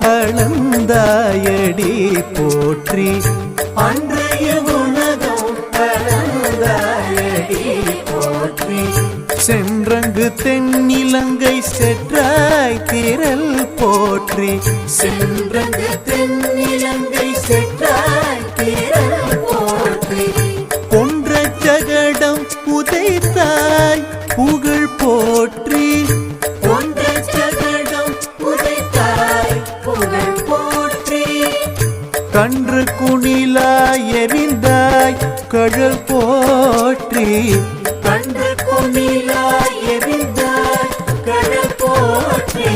அளந்தாயடி போற்றி. அன்றைய உலகம் அளந்தாயடி போற்றி. சென்றங்கு தென்னிலங்கை செற்றாய் திரள் போற்றி. சென்றங்கு தென்னிலங்கை செற்றாய் திரள் போற்றி. கொன்ற ஜகடம் புதைத்தாய் புகழ் கன்று குணிலா எரிந்தாய் கழல் போற்றி. கன்று குணிலா எரிந்தாய் கழல் போற்றி.